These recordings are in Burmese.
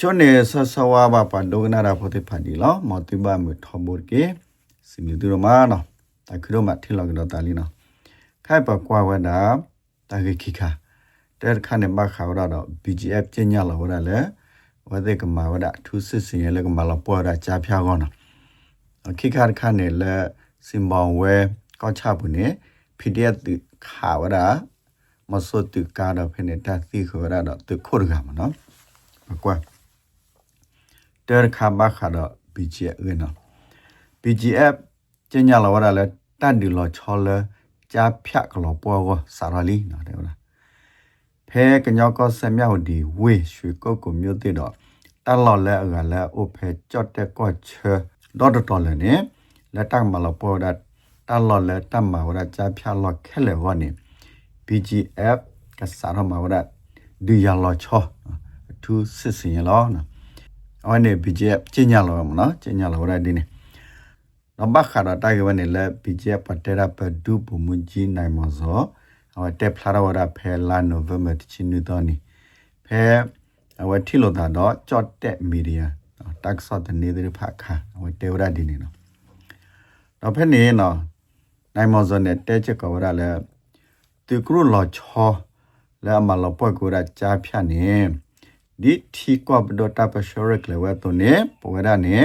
ချွနေဆဆဝါဘာပဒိုနာရာဖိုတေဖာဒီလောမတိဘာမထဘောကေစီမီဒူရမာနော်တခရမထီလောကတော့တာလီနော်ခိုင်ပကွာဝဒါတာဂေခိခာတဲခါနေမခါဝရတော့ BGF ကျညလာဝရလေဝဒေကမာဝဒထူးစစ်စင်ရလေကမာလပေါ်ရကြာဖျားကောနော်ခိခါခါနေလေစင်ဘောင်ဝဲကောချဘူးနေ PDF ခါဝရမစောတူကာတော့ဖိနေတာသီခေါ်ရတော့သူခုရကမနော်မကွာ တဲခါဘခါတော့ BGF ရနော် BGF ကျညလာဝရလေတန်ဒီလောချောလဲကြာဖြတ်ကလောပေါ်ကစာရလီနော်တဲ့လားဖဲကညောကဆမြောက်ဒီဝေရွှေကုတ်ကိုမြို့တဲ့တော့တလော်လဲအကလည်းအိုဖဲကြော့တဲ့ကော့ချေဒေါ်တော်လည်းနေလက်တမလပေါ်တာတလော်လဲတမဝရကြာဖြတ်လော်ခဲလေဝနေ BGF ကစားရမှာဝရဒီရလောချောသူစစ်စင်ရလောနော် အဲ့နေ BGF ကျညလောမနော်ကျညလောဝရဒီနေနဘခါရတိုင်ဝနေလဲ BGF ပတရပဒူပမွန်ဂျီနိုင်မဇောအဝတက်ဖလာရဝရဖဲလာနိုဗမ်ဘာတချီနူတော်နီဖဲအဝထီလိုတာတော့ကြော့တက်မီဒီယာတက်ဆော့တနေတဲ့ဖခါအဝတေဝရ ဒီနေနော်တော့ဖဲနေနော်နိုင်မဇောနဲ့တဲချက်ကဝရလဲသူကရလောချောလဲအမလောပွက်ကိုရကြာဖြတ်နေဒီထီကောဘဒတာပရှောရက်လေဝဲတော့နေပဝရနေ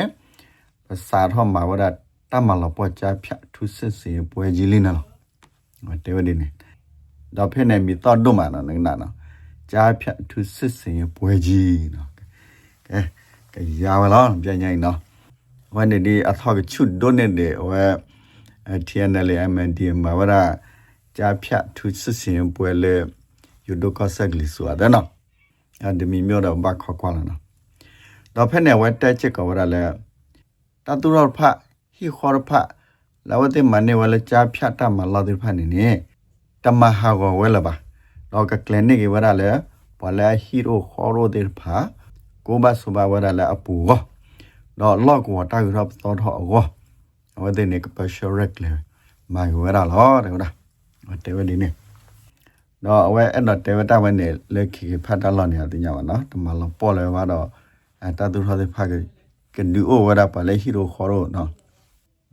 ပစာထောမှာဝရတမလောပွက်ကြာဖြတ်သူစစ်စီပွဲကြီးလေးနော်တေဝဒီနေတော့ဖဲနေမီတော့ဒုမနော်နနာနော်ကြာဖြတ်သူစစ်စီပွဲကြီးနော်ကဲကဲရပါလားပြန်ញိုင်းနော်ဝန်ဒီအထောက်ချွတ်ဒိုနေတဲ့ဝဲ TNL MND မှာဝရကြာဖြတ်သူစစ်စင်ပွဲလေယူဒိုကဆက်လီဆိုရတဲ့နော် အဒမီမျိုးတော့ဘာခေါ်ကွာလာနော်တော့ဖက်နေဝက်တက်ချက်ကဝရလဲတတူရဖဟီခေါ်ဖလာဝတိမနေဝလဲကြာဖြတ်တမလာတိဖနေနေတမဟာကောဝဲလပါတော့ကကလနိကဝရလဲပလာဟီရိုခေါ်ရိုတေဖာကိုဘဆဘဝရလဲအပူကောတော့လော့ကောတာရပ်တော်တော့ကောဝတိနေကပရှရက်လေမိုင်ဝဲရလောတဲ့ဟုတ်လားတဲဝဒီနေ တော့အဝဲအဲ့တော့တဲဝတာဝဲနေလက်ခိဖတ်တလောနေတယ်ညပါနော်တမလောပေါ်လဲပါတော့အတတူထားတဲ့ဖကကဒူအိုဝရပါလေဟီရိုခေါ်ရောနော်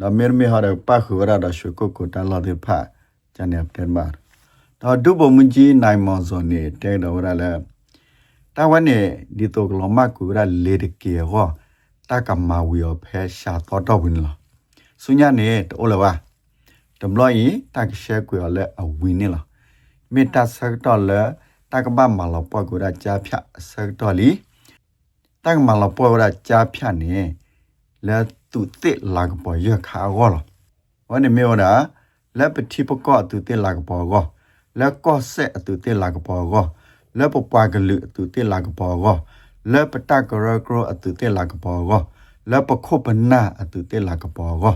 တော့မေမေဟာရပါခူရတော့ရှုကုကုတလာတဲ့ဖကျန်နေတယ်မှာတော့ဒုဘမကြီးနိုင်မော်ဇွန်နေတဲတော်ရလဲတဝနေဒီတော့ကလမကူရလေတကေဟောတကမဝီယောဖဲရှာတော့တော့ဝင်လားဆုညာနေတော့လပါတမလို့ရင်တကရှဲကွေလဲအဝင်းနေလား မေတ္တာဆက်တော့လဲတကဘာမလောပေါ့ကိုရကြာဖြတ်ဆက်တော့လီတကမလောပေါ့ရကြာဖြတ်နေလဲသူတစ်လာကပေါ်ရခါကောလားဝနေမေဝနာလက်ပတိပကောသူတစ်လာကပေါ်ကောလက်ကောဆက်သူတစ်လာကပေါ်ကောလက်ပပွားကလူသူတစ်လာကပေါ်ကောလက်ပတကရကရသူတစ်လာကပေါ်ကောလက်ပခုပနာသူတစ်လာကပေါ်ကော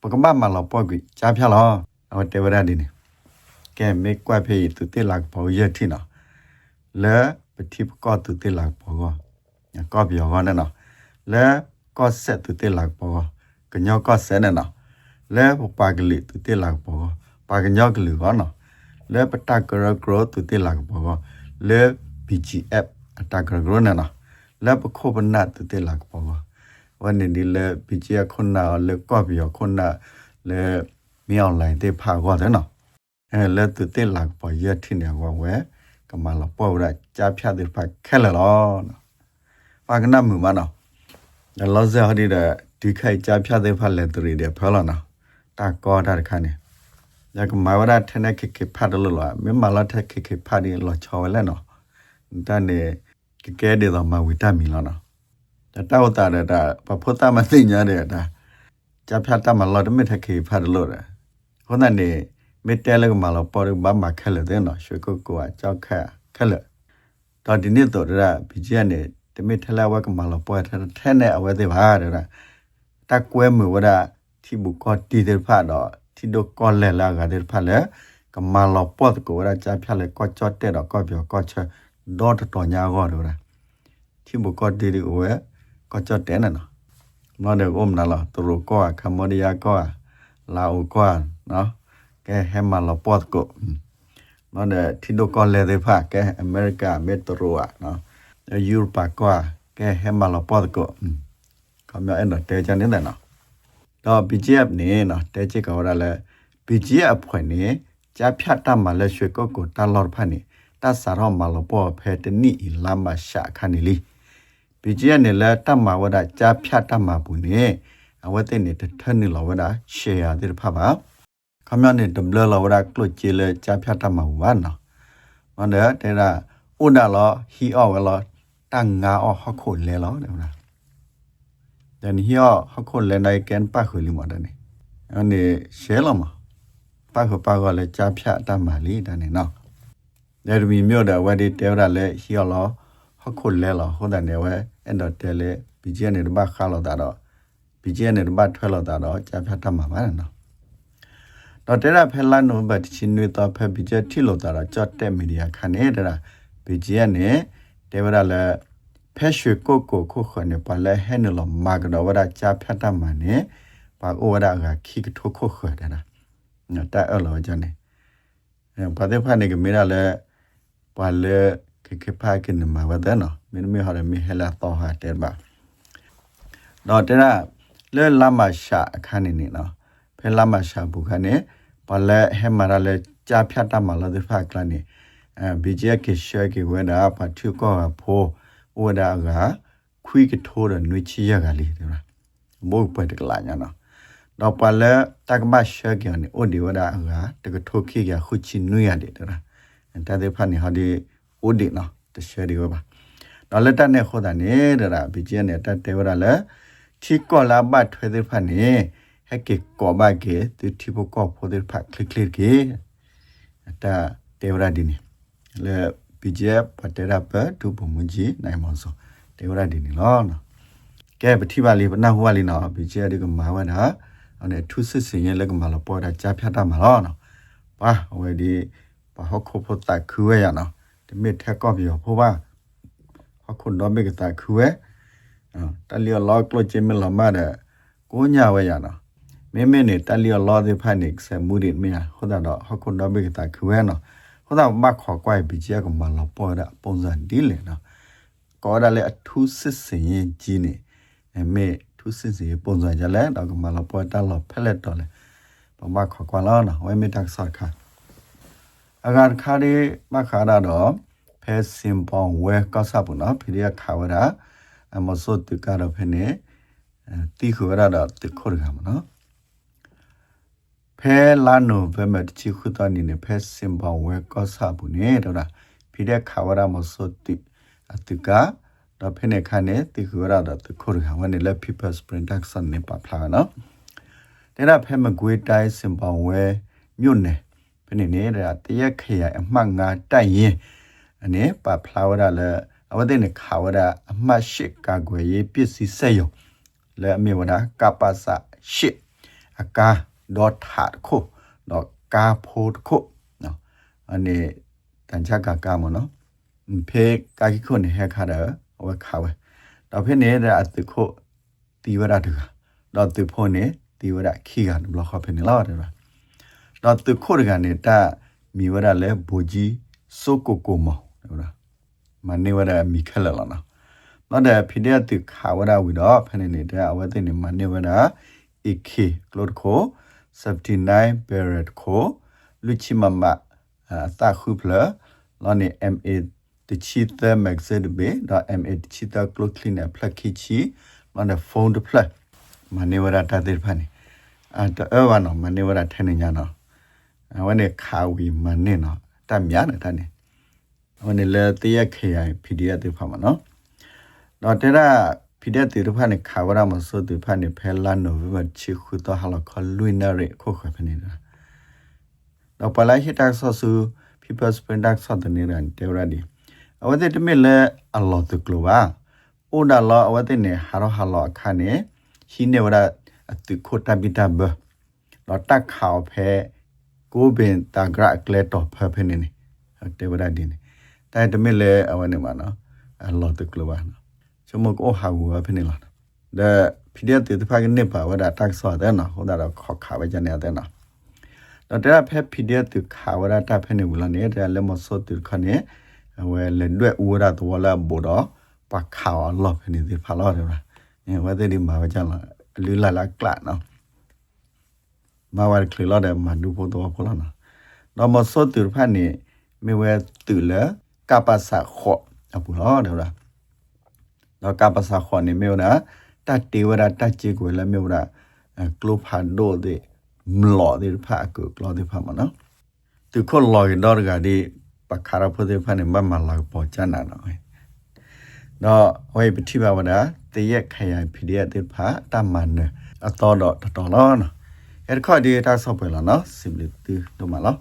ပကမမလောပေါ့ကွကြာဖြတ်လားဟောတေဝရဒီနေ ကဲမေကွက်ဖေးသူတိလာပေါ်ရတိနော်လဲပတိပကောသူတိလာပေါ်ကောကောပြောကောနော်လဲကောဆက်သူတိလာပေါ်ကညောကောဆက်နေနော်လဲပပကလိသူတိလာပေါ်ပါကညောကလူကောနော်လဲပတကရဂရောသူတိလာပေါ်လဲ BGF အတကရဂရောနော်လဲပခောပနတ်သူတိလာပေါ်วันนี้เลยปีเจียคนน่ะเลยก็เปียคนน่ะเลยมีออนไลน์ได้พาก็ได้เนาะเออแล้วตัวเต้หลักปล่อยเยอะที่เนี่ยว่าแหวก็มาละป่วยจ้าพยาดิพาแค่ละล้อเนาะ အဲလက်သူတက်လာပေါ်ရထိနေဝဝဲကမလာပေါ်ရကြာဖြတ်တဲ့ဖက်ခဲလာတော့ပါကနမှုမနော်လောဇာဟဒီတဲ့ဒီခိုက်ကြာဖြတ်တဲ့ဖက်လက်သူတွေတဲ့ဖဲလာနော်တာကောတာခါနေရကမဝရထနေခိခိဖတ်လို့လားမင်းမလာထခိခိဖတ်ရင်လောချော်လဲနော်တန်နေကကဲတဲ့တော့မဝိတမီလားနော်တတောက်တာတာပဖုတ်တာမသိညာတဲ့တာကြာဖြတ်တာမလော်တမစ်ထခိဖတ်လို့တယ်ဟိုနဲ့ မေတဲလကမလာပေါ်ဘာမခက်လေတဲ့နော်ရွှေကုတ်ကွာကြောက်ခက်ခက်လေတော်ဒီနေ့တော့ရဘီဂျီကနေတမေထလာဝကမလာပေါ်ထထဲနဲ့အဝဲသေးပါတဲ့တက်ကွဲမဝရတီဘကတီတဲ့ဖတ်တော့တီဒကောလဲလာကတဲ့ဖတ်လေကမလာပေါ်ကိုရချဖြတ်လေကော့ချော့တဲ့တော့ကော့ပြောကော့ချော့ဒေါ်တော်ညာကောတော့တီဘကတီဒီဝဲကော့ချော့တဲ့နော်နော်တဲ့ ôm နာလာသူတို့ကောကမ္ဘောဒီးယားကောလာအိုကောနော် ကဲဟဲမလပတ်ကိုနော်တဲ့တီဒိုကောလေဒေဖာကဲအမေရိကမက်တရိုอ่ะနော်ယူရိုပါကွာကဲဟဲမလပတ်ကိုကမြောအဲ့တော့တဲချန်နေတယ်နော်တော့ BGF နေနော်တဲချစ်ကောရလဲ BGF ဖွင့်နေကြဖြတ်တမလဲရွှေကော့ကိုတလော်ဖတ်နေတဆာရောမလပေါ်ဖဲတနိလာမရှာခဏီလီ BGF နေလဲတမဝဒကြဖြတ်တမဘူးနေအဝတ်တဲ့နေတထနေလောဝဒရှယ်ယာတဲ့ဖပါ ခမရနေဒဘလလောဝဒကလုတ်ချေလဲကြာဖြတ်တတ်မှဘူးပါနော်မန္တတဲ့ရာဥဒါလောဟီအောဝလောတန်ငါအောဟခုလဲလောတဲ့လားတန်ဟီအောဟခုလဲနိုင်ကန်ပတ်ခွေလီမတဲ့နေအနေရှဲလောမပတ်ခွပတ်ကလည်းကြာဖြတ်တတ်မှလီတဲ့နေနော်ဒါရမီမြို့တဲ့ဝဒီတဲရလဲဟီအောလောဟခုလဲလောဟိုတဲ့နေဝဲအဲ့တော့တဲလေဘီဂျီနေဘခါလောတာတော့ဘီဂျီနေဘထွဲလောတာတော့ကြာဖြတ်တတ်မှပါနော် တော့တဲ့ရဖဲလာနိုဘတ်ချင်းနွေတော့ဖဲဘီဂျီတီလောတာတော့ကြတ်တဲ့မီဒီယာခနေတဲ့ဘီဂျီနေတဲဝရလဲဖဲရွှေကိုကိုခုခွနေပါလဲဟဲနလမာကတော်ဝရကြာဖြတ်တတ်မှနေပါအိုဝရကခိကထုခုခွတဲ့လားနော်တဲ့အဲ့လောကြနေအဲဘာတဲ့ဖာနေကမေရလဲပါလဲခေခေဖာကင်းမှာဝဒနော်မင်းမဟာရမီဟလာတော့ဟာတဲ့ပါတော့တဲ့လဲလာမရှာအခန်းနေနေနော် ဖဲလာမရှာဘူးခနဲ့ပါလဲဟဲမာရလဲကြာဖြတ်တတ်မှလာတဲ့ဖာကလနေအဲဘီဂျက်ကေရှဲကေဝဒါပါထုကောဖိုးဝဒါကခွီကထိုးတဲ့နွေချီရကလေးတဲ့လားမို့ပတ်တကလာညာနော်တော့ပါလဲတကမရှဲကေနေအိုဒီဝဒါကတကထိုးခိကခုချီနွေရတယ်တဲ့လားတဲ့တဲ့ဖာနေဟာဒီအိုဒီနော်တရှဲဒီဝပါတော့လက်တက်နဲ့ခေါ်တာနေတဲ့လားဘီဂျက်နဲ့တက်တဲဝဒါလဲချီကောလာဘတ်ထွေတဲ့ဖာနေဟက်ကေကောဘကေတူတီဘကောဖိုတဲ့ဖာကလစ်ကလစ်ကေတာတေဝရာဒီနေ လေ BJF ပတရပဒုပမကြီးနိုင်မစောတေဝရဒီနီလောနော်ကဲပတိပါလေးပနဟွာလေးနော် BJF ဒီကမာဝနာအဲ့ထူးစစ်စင်ရဲ့လက်ကမာလပေါ်တာကြားဖြတ်တာမှာလောနော်ပါဝယ်ဒီပါဟခုဖို့တက်ခူရရနော်ဒီမစ်ထက်ကော့ပြောဖို့ပါဟခုတော့မေကတက်ခူရတလျောလောကလချင် မလမတဲ့ကိုညာဝဲရနော်မင်းမင်းနေတလျောလောဒီဖာနိကဆမူဒီမီဟိုဒါတော့ဟခုတော့မေကတက်ခူရနော်ဟိုတော့မခေါ်ကွိုက်ပြီးကြကမလာပေါ်တာပုံစံဒီလေနော်ကောဒါလေအထူးစစ်စင်ရင်ကြီးနေအမေထူးစစ်စင်ပုံစံကြလဲတော့ကမလာပေါ်တာလောဖက်လက်တော့လေပမခေါ်ကွာလာနော်ဝဲမေတက်ဆော့ခါအဂါခါဒီမခါရတော့ဖဲစင်ပေါဝဲကောဆပ်ဘူးနော်ဖိရခါဝရအမစောတကတော့ဖဲနေတီခရတော့တခေါ်ရမှာနော် ဖဲလာနိုဗမတ်ချီခုတနီနေဖဲစင်ဘောဝဲကောဆာဘူးနေတော့လားဖိတဲ့ခါဝရမစောတိအတကတော့ဖဲနေခါနေတိခရတော့တခုရဝနေလက် people's production နေပါဖလာနော်တဲ့ရဖဲမကွေးတိုင်းစင်ဘောဝဲမြို့နယ်ဖဲနေနေတဲ့တရက်ခရိုင်အမှတ်၅တိုက်ရင်အနေပါဖလာဝရလဲအဝတဲ့နေခါဝရအမှတ်၈ကာကွယ်ရေးပစ္စည်းစက်ရုံလဲအမေဝဒကပ္ပစ၈အကား ดอทาดโคดอกกาโพดโคเนาะอันนี้ตันชากากามเนาะเพกากิโคเนี่ยแฮคาเดอเอาไว้ขาวดอกเพเนี่ยดะตึโคตีวระดะดอกตึโพเนี่ยตีวระขี้กันบล็อกเขาเพเนี่ยลอดได้ป่ะดอกตึโคดกันเนี่ยตามีวระเลโบจีโซโกโกมเอาละมันนี่วระมีแค่ละเนาะတော့တဲ့ဖိတဲ့ตึขาวระวิดอဖနေနေတဲ့အဝတ်တဲ့နေမနေဝระอีเคกลดโค79 Barrett ကိုလူချီမမအတာခု ဖလာလောနေ MA တချီသမက်ဇက်ဘေဒါ MA တချီတာကလုတ်ကလင်းဖလက်ခီချီလောနေဖုန်းတဖလက်မနေဝရတာတဲ့ဖာနေအတအဝနော်မနေဝရထဲနေညာနော်အဝနေခါဝီမနေနော်တမြားနေတာနေအဝနေလေတရခေယ PDF တဲ့ဖာမနော်တော့တဲ့ ဖိတဲ့တေရဖာနေခါဝရမဆိုတေဖာနေဖဲလာနိုဝဲချီခုတော့ဟာလခလွိနာရခုခဖနေတာတော့ပလာဟီတက်ဆောဆူ people's product ဆောတနေရန်တေရဒီအဝတ်တမေလေအလောတကလောပါအိုဒါလောအဝတ်နေဟာရဟာလောခါနေဟီနေဝရအတုခိုတဘီတဘတော့တက်ခေါဖဲကိုဘင်တာဂရကလက်တော့ဖဖနေနေတေဝရဒီနေတိုင်တမေလေအဝနေမနော်အလောတကလောပါနော် จมูกโอ้หาวเป็นนี่ล่ะเด้พี่เดียติดพากันเนปาว่าดาตักสอดได้เนาะเขาดาขอขาไปจันเนี่ยได้เนาะแล้วแต่แพทย์พี่เดียติดขาว่าดาตาเพนิวลานี่แต่แล้วมาสดติดคันนี้เวลเล่นด้วยอูราตัวละบูดอปากขาวหลบเพนิติดพาลอดเลยนะเนี่ยว่าได้ดิมาว่าจันละลือละละกละเนาะมาว่าคลือลอดมาดูโพตัวพลอนะเรามาสดติดพันนี่ไม่เวตื่นแล้วกาปัสสะขออ่ะปุ๊บเนาะเดี๋ยวนะ တော့ကပစာခွန်နေမျိုးနာတတ်တေဝရတတ်ချေကိုလည်းမျိုးနာကလုဖန်ဒိုတဲ့မလော်တဲ့ဖာကိုကလော်တဲ့ဖာမနော်သူခေါ်လော်ရင်တော့ကဒီပခါရဖို့တဲ့ဖာနေမမလာပေါ်ချနာနော်တော့ဝိပတိပါဝနာတရက်ခရိုင်ဖီဒီယက်တဲ့ဖာတမန်အတော်တော့တော်တော်နော်အဲ့ခေါ်ဒီတာဆော့ပွဲလာနော်စိမလီတူတို့မလား